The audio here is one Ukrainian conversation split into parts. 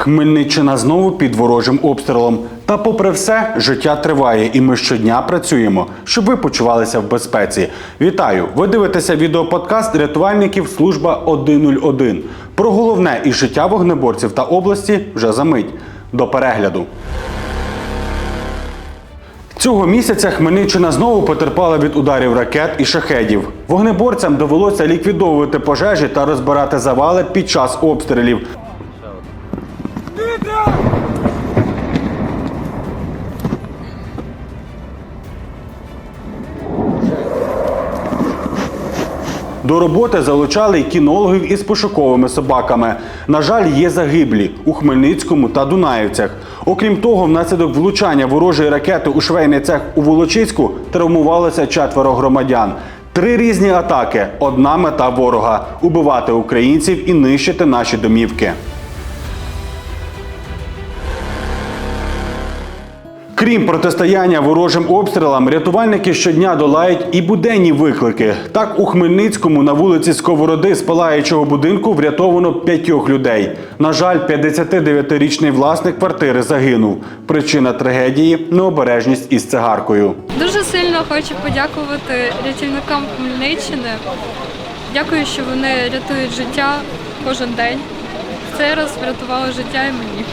Хмельниччина знову під ворожим обстрілом. Та, попри все, життя триває, і ми щодня працюємо, щоб ви почувалися в безпеці. Вітаю! Ви дивитеся відеоподкаст рятувальників служба 101. Про головне із життя вогнеборців та області вже за мить. До перегляду. Цього місяця Хмельниччина знову потерпала від ударів ракет і шахедів. Вогнеборцям довелося ліквідовувати пожежі та розбирати завали під час обстрілів. До роботи залучали й кінологів із пошуковими собаками. На жаль, є загиблі у Хмельницькому та Дунаївцях. Окрім того, внаслідок влучання ворожої ракети у швейний цех у Волочиську травмувалося четверо громадян. Три різні атаки, одна мета ворога убивати українців і нищити наші домівки. Крім протистояння ворожим обстрілам, рятувальники щодня долають і буденні виклики. Так, у Хмельницькому на вулиці Сковороди з палаючого будинку врятовано п'ятьох людей. На жаль, 59-річний власник квартири загинув. Причина трагедії необережність із цигаркою. Дуже сильно хочу подякувати рятівникам Хмельниччини. Дякую, що вони рятують життя кожен день. Цей раз врятували життя і мені.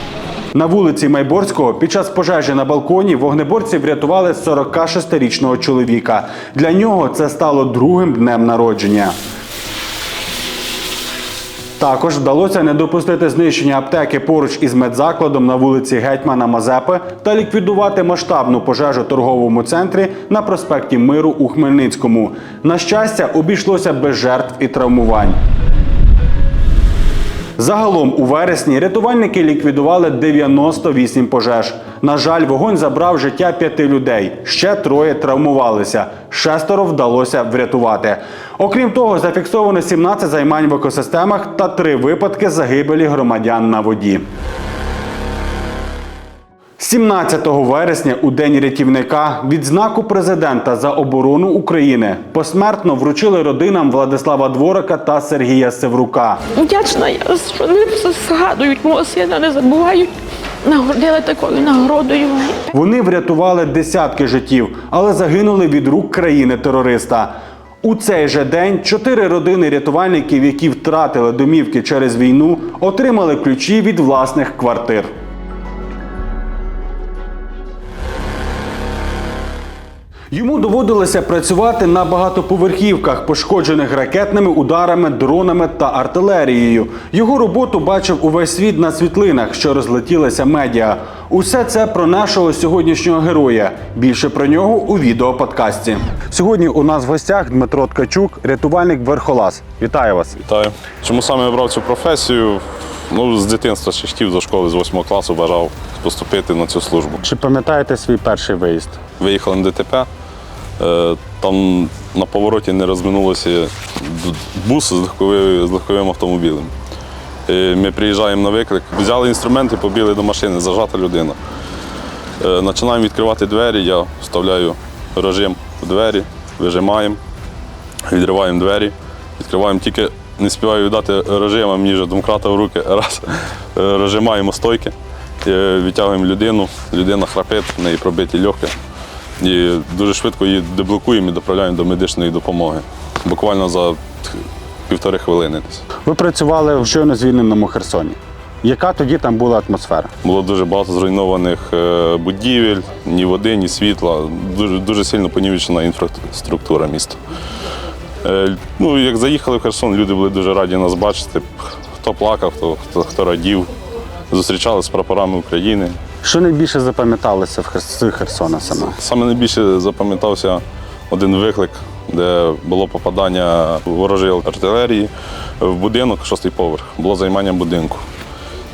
На вулиці Майборського під час пожежі на балконі вогнеборці врятували 46-річного чоловіка. Для нього це стало другим днем народження. Також вдалося не допустити знищення аптеки поруч із медзакладом на вулиці Гетьмана Мазепи та ліквідувати масштабну пожежу торговому центрі на проспекті Миру у Хмельницькому. На щастя, обійшлося без жертв і травмувань. Загалом у вересні рятувальники ліквідували 98 пожеж. На жаль, вогонь забрав життя п'яти людей. Ще троє травмувалися. Шестеро вдалося врятувати. Окрім того, зафіксовано 17 займань в екосистемах та три випадки загибелі громадян на воді. 17 вересня у день рятівника відзнаку президента за оборону України посмертно вручили родинам Владислава Дворика та Сергія Севрука. Вдячна я, що вони все згадують мого сина, не забувають. Нагордили такою нагородою. Вони врятували десятки життів, але загинули від рук країни-терориста. У цей же день чотири родини рятувальників, які втратили домівки через війну, отримали ключі від власних квартир. Йому доводилося працювати на багатоповерхівках, пошкоджених ракетними ударами, дронами та артилерією. Його роботу бачив увесь світ на світлинах, що розлетілися медіа. Усе це про нашого сьогоднішнього героя. Більше про нього у відеоподкасті. Сьогодні у нас в гостях Дмитро Ткачук, рятувальник Верхолаз. Вітаю вас. Вітаю. Чому саме обрав цю професію? Ну, з дитинства ще хотів до школи з 8 класу бажав поступити на цю службу. Чи пам'ятаєте свій перший виїзд? Виїхали на ДТП. е, Там на повороті не розминулося бус з легковим, з легковим автомобілем. Е, Ми приїжджаємо на виклик, взяли інструменти, побігли до машини, зажата людина. Е, Починаємо відкривати двері, я вставляю режим в двері, вижимаємо, відриваємо двері, відкриваємо тільки не співаю віддати режим, а мені вже домкрата в руки. Раз. Е, Розжимаємо стойки, е, відтягуємо людину, людина храпить, в неї пробиті легкі. І дуже швидко її деблокуємо і доправляємо до медичної допомоги. Буквально за півтори хвилини. Ви працювали в щойно звільненому Херсоні. Яка тоді там була атмосфера? Було дуже багато зруйнованих е, будівель, ні води, ні світла. Дуже, дуже сильно понівечена інфраструктура міста. Е, Ну, як заїхали в Херсон, люди були дуже раді нас бачити. Хто плакав, хто, хто, хто радів. Зустрічали з прапорами України. Що найбільше запам'яталося в Херсона саме? Саме найбільше запам'ятався один виклик, де було попадання ворожої артилерії в будинок, шостий поверх. Було займання будинку.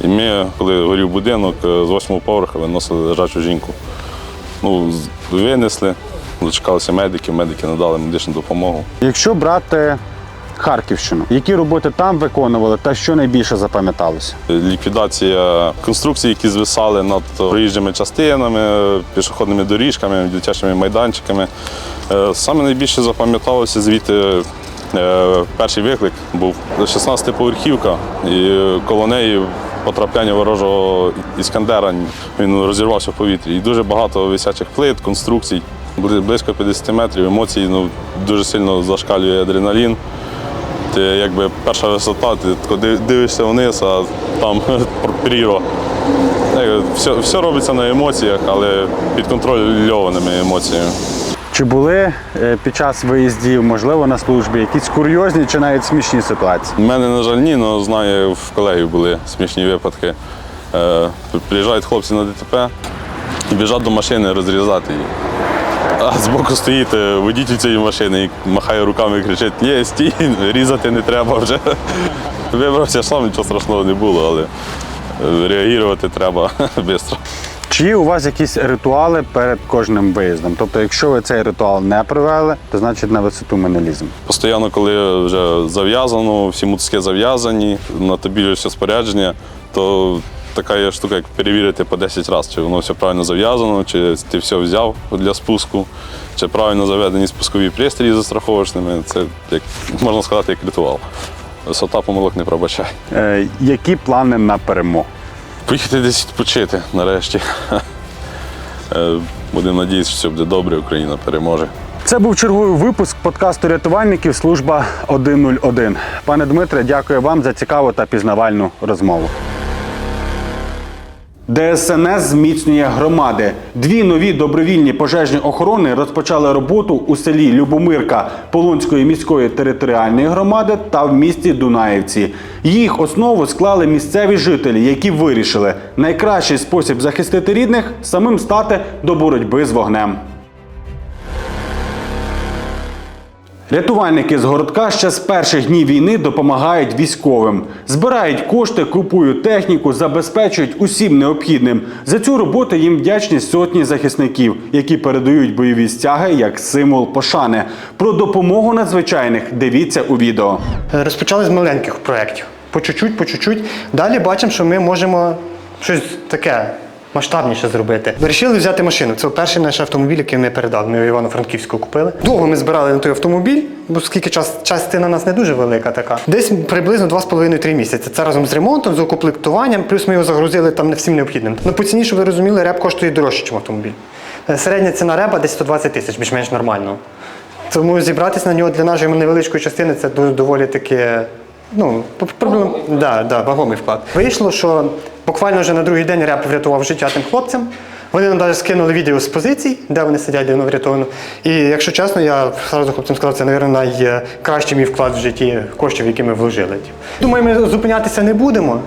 І ми, коли горів будинок, е, з восьмого поверха виносили лежачу жінку. Ну, винесли, дочекалися медиків, медики надали медичну допомогу. Якщо брати Харківщину, які роботи там виконували та що найбільше запам'яталося? Ліквідація конструкцій, які звисали над проїжджими частинами, пішохідними доріжками, дитячими майданчиками. Е, Саме найбільше запам'яталося звідти е, перший виклик був 16-поверхівка, і коло неї потрапляння ворожого іскандера він розірвався в повітрі. І дуже багато висячих плит, конструкцій. Бли- Близько 50 метрів, емоції ну, дуже сильно зашкалює адреналін. Ти якби перша висота, ти дивишся вниз, а там прірва. Все, все робиться на емоціях, але під контрольованими емоціями. Чи були е, під час виїздів, можливо, на службі якісь курйозні чи навіть смішні ситуації? У мене, на жаль, ні, але знаю, в колегів були смішні випадки. Е, приїжджають хлопці на ДТП біжать до машини розрізати її. А збоку стоїть е, водій цієї машини і махає руками і кричить: є, стій, різати не треба вже. Вибрався сам, нічого страшного не було, але е, реагувати треба швидко. Чи є у вас якісь ритуали перед кожним виїздом? Тобто, якщо ви цей ритуал не провели, то значить на висоту ми не ліземо. Постійно, коли вже зав'язано, всі мотузки зав'язані, на тобі все спорядження, то така є штука, як перевірити по 10 разів, чи воно все правильно зав'язано, чи ти все взяв для спуску, чи правильно заведені спускові пристрої застраховочними. Це, як, можна сказати, як ритуал. Висота помилок не пробачає. Е, які плани на перемогу? Поїхати десь відпочити нарешті. Е, Будемо надіятися, що все буде добре, Україна переможе. Це був черговий випуск подкасту рятувальників служба 101. Пане Дмитре, дякую вам за цікаву та пізнавальну розмову. ДСНС зміцнює громади. Дві нові добровільні пожежні охорони розпочали роботу у селі Любомирка Полонської міської територіальної громади та в місті Дунаївці. Їх основу склали місцеві жителі, які вирішили найкращий спосіб захистити рідних самим стати до боротьби з вогнем. Рятувальники з городка ще з перших днів війни допомагають військовим, збирають кошти, купують техніку, забезпечують усім необхідним. За цю роботу їм вдячні сотні захисників, які передають бойові стяги як символ пошани. Про допомогу надзвичайних дивіться у відео. Розпочали з маленьких проєктів. По чуть-чуть, по чуть-чуть. Далі бачимо, що ми можемо щось таке масштабніше зробити. Вирішили взяти машину. Це перший наш автомобіль, який ми передали. Ми його Івано-Франківську купили. Довго ми збирали на той автомобіль, бо скільки час, частина нас не дуже велика така. Десь приблизно 2,5-3 місяці. Це разом з ремонтом, з укомплектуванням, плюс ми його загрузили там не всім необхідним. Ну, по ціні, щоб ви розуміли, реп коштує дорожче, ніж автомобіль. Е, Середня ціна реба десь 120 тисяч, більш-менш нормально. Тому зібратися на нього для нашої невеличкої частини це доволі таки. Ну, проблем, да, да, вагомий вклад. Вийшло, що буквально вже на другий день реп врятував життя тим хлопцям. Вони нам навіть скинули відео з позицій, де вони сидять, де воно врятовано. І якщо чесно, я одразу хлопцям сказав, це, мабуть, найкращий мій вклад в житті коштів, які ми вложили. Думаю, ми зупинятися не будемо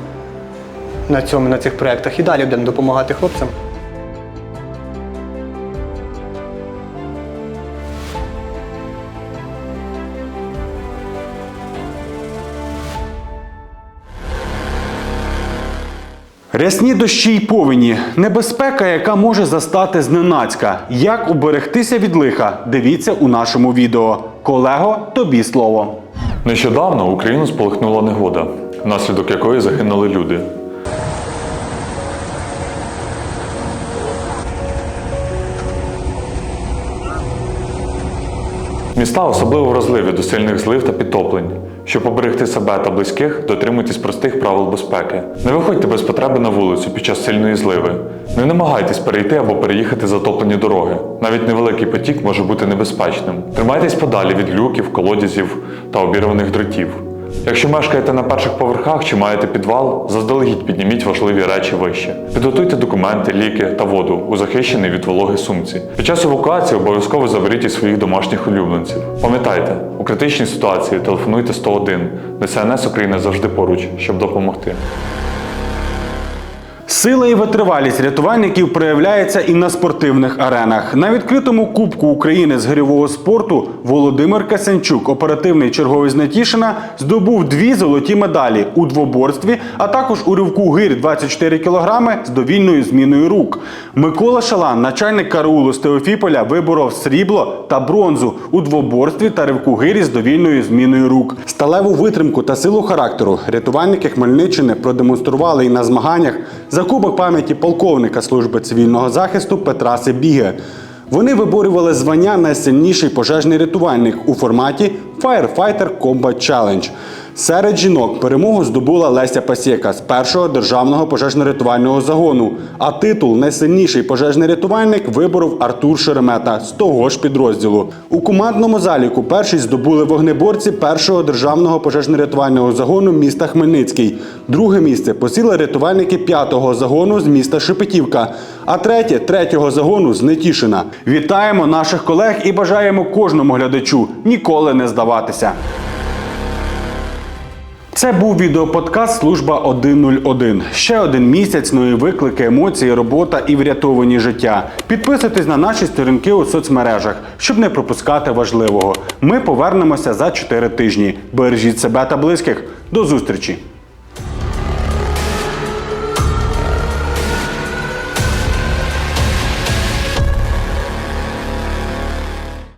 на цьому, на цих проєктах і далі будемо допомагати хлопцям. Рясні дощі й повені небезпека, яка може застати зненацька. Як уберегтися від лиха? Дивіться у нашому відео. Колего, тобі слово. Нещодавно Україну сполихнула негода, внаслідок якої загинули люди. Міста особливо вразливі до сильних злив та підтоплень. Щоб поберегти себе та близьких, дотримуйтесь простих правил безпеки. Не виходьте без потреби на вулицю під час сильної зливи. Не намагайтесь перейти або переїхати затоплені дороги. Навіть невеликий потік може бути небезпечним. Тримайтесь подалі від люків, колодязів та обірваних дротів. Якщо мешкаєте на перших поверхах чи маєте підвал, заздалегідь підніміть важливі речі вище. Підготуйте документи, ліки та воду у захищеній від вологи сумці. Під час евакуації обов'язково заберіть і своїх домашніх улюбленців. Пам'ятайте, у критичній ситуації телефонуйте 101. ДСНС України завжди поруч, щоб допомогти. Сила і витривалість рятувальників проявляється і на спортивних аренах. На відкритому Кубку України з гирьового спорту Володимир Касянчук, оперативний черговий з Нетішина, здобув дві золоті медалі у двоборстві, а також у ривку гир 24 кг з довільною зміною рук. Микола Шалан, начальник караулу з Теофіполя, виборов срібло та бронзу у двоборстві та ривку гирі з довільною зміною рук. Сталеву витримку та силу характеру рятувальники Хмельниччини продемонстрували і на змаганнях за кубок пам'яті полковника служби цивільного захисту Петра Себіги. Вони виборювали звання найсильніший пожежний рятувальник у форматі Firefighter Combat Challenge. Серед жінок перемогу здобула Леся Пасєка з першого державного пожежно-рятувального загону. А титул найсильніший пожежний рятувальник виборов Артур Шеремета з того ж підрозділу. У командному заліку перший здобули вогнеборці першого державного пожежно-рятувального загону міста Хмельницький. Друге місце посіли рятувальники п'ятого загону з міста Шепетівка, а третє третього загону з Нетішина. Вітаємо наших колег і бажаємо кожному глядачу ніколи не здаватися. Це був відеоподкаст Служба 101. Ще один місяць, нові виклики, емоції, робота і врятовані життя. Підписуйтесь на наші сторінки у соцмережах, щоб не пропускати важливого. Ми повернемося за 4 тижні. Бережіть себе та близьких. До зустрічі!